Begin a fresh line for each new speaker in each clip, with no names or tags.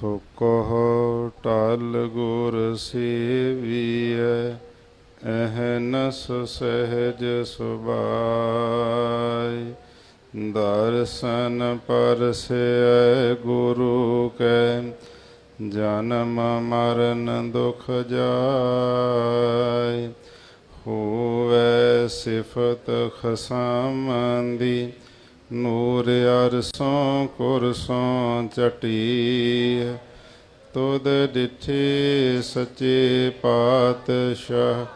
ਸੋ ਕਹੋ ਟਲ ਗੁਰ ਸੇਵੀਐ ਅਹਨਸ ਸਹਿਜ ਸੁਭਾਈ ਦਰਸ਼ਨ ਪਰਸੈ ਗੁਰੂ ਕੈ, ਜਨਮ ਮਰਨ ਦੁਖ ਜਾਇ। ਹੋਵੇ ਸਿਫਤ ਖਸਮੰਦੀ ਨੂਰ ਅਰਸੋਂ ਕੁਰਸੋਂ ਚਟੀ ਤੁਧ ਡਿਠੇ ਸੱਚੇ ਪਾਤਸ਼ਾਹ,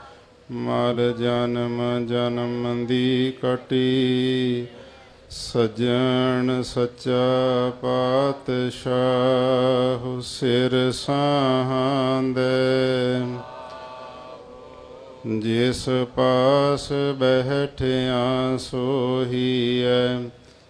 ਮਰ ਜਨਮ ਜਨਮ ਦੀ ਕਟੀ। ਸਜਣ ਸੱਚਾ ਪਾਤਸ਼ਾਹ, ਸਿਰ ਸਾਹਾਂਦੇ ਜਿਸ ਪਾਸ ਬਹਿਠਿਆ ਸੋਹੀਐ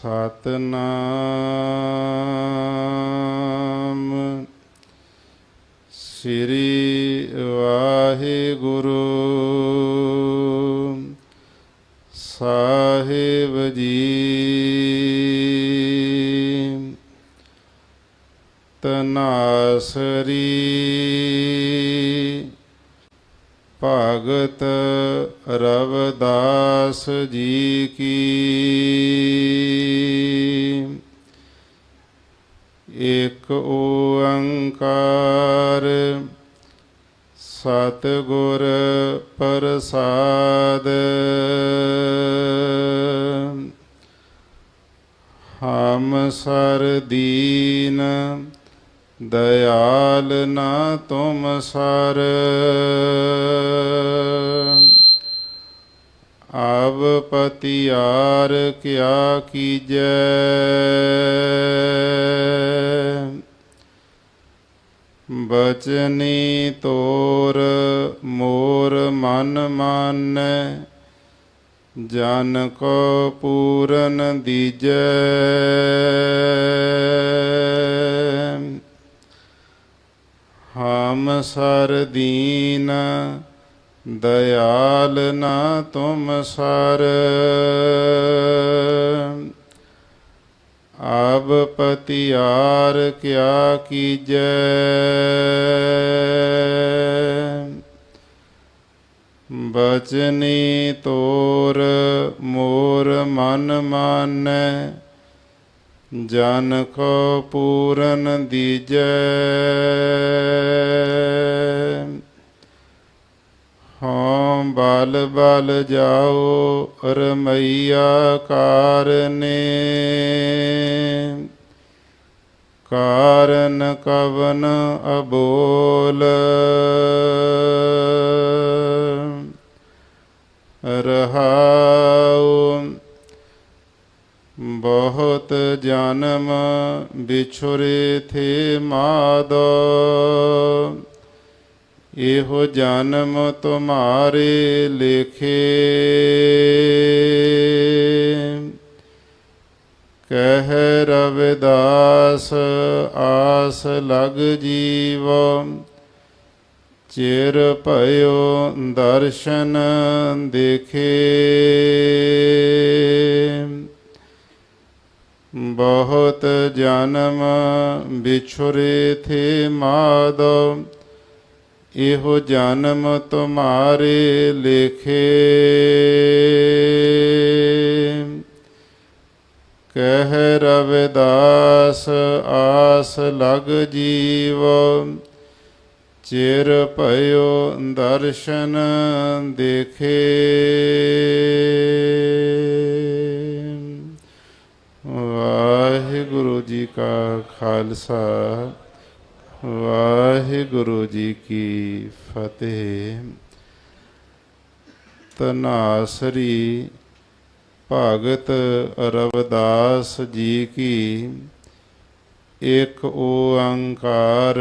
ਸਤਨਾਮ। ਸ੍ਰੀ ਵਾਹਿਗੁਰੂ। ਸਾਹਿਬ ਜੀ। ਤਨਾਸਰੀ। ਭਗਤ ਰਵਦਾਸ ਜੀ ਕੀ। ਇਕ ਓੰਕਾਰ। ਸਤਿਗੁਰ ਪ੍ਰਸਾਦ। ਹਮ ਸਰ ਦੀਨ ਦਇਆਲ ਨਾ ਤੁਮ ਸਰ। ਆਵ ਪਤਿਆਰ ਕਿਆ ਕੀਜੈ? ਬਚਨੀ ਤੋਰ ਮੋਰ ਮਨ ਮਾਨੈ, ਜਨ ਕੋ ਪੂਰਨ ਦੀਜੈ। ਹਮ ਸਰ ਦਇਆਲ ਨਾ ਤੁਮ ਸਰ। ਆਬ ਪਤਿਆਰ ਕਿਆ ਕੀਜੈ। ਬਚਨੀ ਤੋਰ ਮੋਰ ਮਨ ਮਾਨੈ। ਜਨ ਕੋ ਪੂਰਨ ਦੀਜੈ। ਹਉ ਬਲ ਬਲ ਜਾਓ ਰਮਈਆ ਕਾਰਨੇ। ਕਾਰਨ ਕਵਨ ਅਬੋਲ। ਰਹਾਉ ਬਹੁਤ ਜਨਮ ਵਿਛੁਰੇ ਥੇ ਮਾਦੋ। ਇਹੋ ਜਨਮ ਤੁਮਾਰੇ ਲੇਖੇ। ਕਹਿ ਰਵਿਦਾਸ, ਆਸ ਲਗ ਜੀਵ। ਚਿਰ ਭਇਓ ਦਰਸ਼ਨ ਦੇਖੇ। ਬਹੁਤ ਜਨਮ ਵਿਛੁਰੇ ਥੇ ਮਾਦੋ ਇਹੋ ਜਨਮ ਤੁਮਾਰੇ ਲੇਖੇ। ਕਹਿ ਰਵਿਦਾਸ ਆਸ ਲਗ ਜੀਵ, ਚਿਰ ਭਇਓ ਦਰਸ਼ਨ ਦੇਖੇ। ਵਾਹਿਗੁਰੂ ਜੀ ਕਾ ਖਾਲਸਾ। ਵਾਹਿਗੁਰੂ ਜੀ ਕੀ ਫਤਿਹ। ਤਨਾਸਰੀ ਭਗਤ ਰਵਿਦਾਸ ਜੀ ਕੀ ਇਕ ਓੰਕਾਰ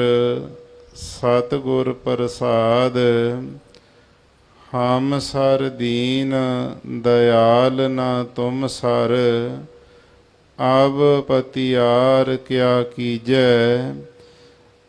ਸਤਿਗੁਰ ਪ੍ਰਸਾਦ, ਹਮ ਸਰ ਦੀਨ ਦਇਆਲ ਨਾ ਤੁਮ ਸਰ, ਅਬ ਪਤਿਆਰ ਕਿਆ ਕੀਜੈ।